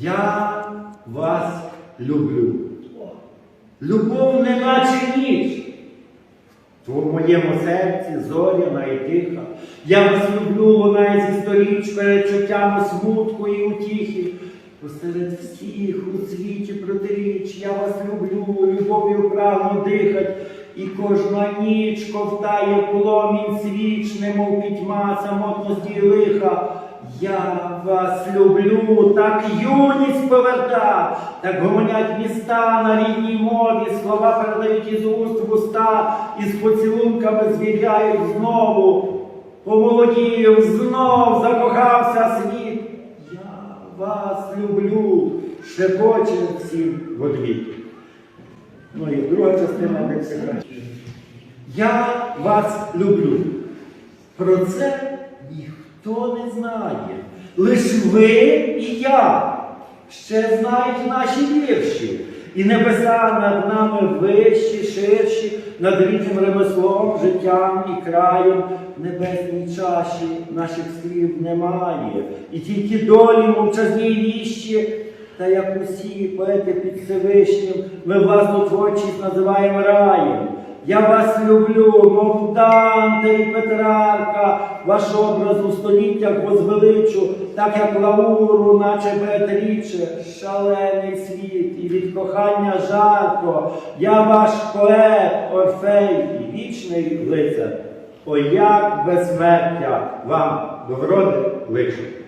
Я вас люблю. Любов не наче ніч. В моєму серці зоряна і тиха. Я вас люблю, лунає зі сторічкою, чуттями смутку і утіхи. Посеред всіх у світі протиріч, я вас люблю, любов'ю прагну дихать, і кожна ніч ковтає пломінь свіч, немов пітьма самотності і лиха. Я вас люблю, так юність поверта, так гомонять міста на рідній мові, слова передають із уст в уста, і з поцілунками звіряють знову. Помолодів, знов закохався світ. Я вас люблю, шепоче всім в одвіт. Ну і друга частина не все краще. Я вас люблю. Про це ніхто не знає. Лиш ви і я ще знають наші вірші. І небеса над нами вищі, ширші, над рідним ремеслом, життям і краєм. Небесній чаші наших слів немає. І тільки долі мовчазні віщі. Та як усі поети під Всевишнім, ми власну творчість називаємо раєм. Я вас люблю, мов Данте і Петрарка, ваш образ у століттях возвеличу, так як Лауру, наче Беатріче, шалений світ, і від кохання жарко. Я ваш поет, Орфей і вічний лицар. О, як безсмертя вам до вроди личить.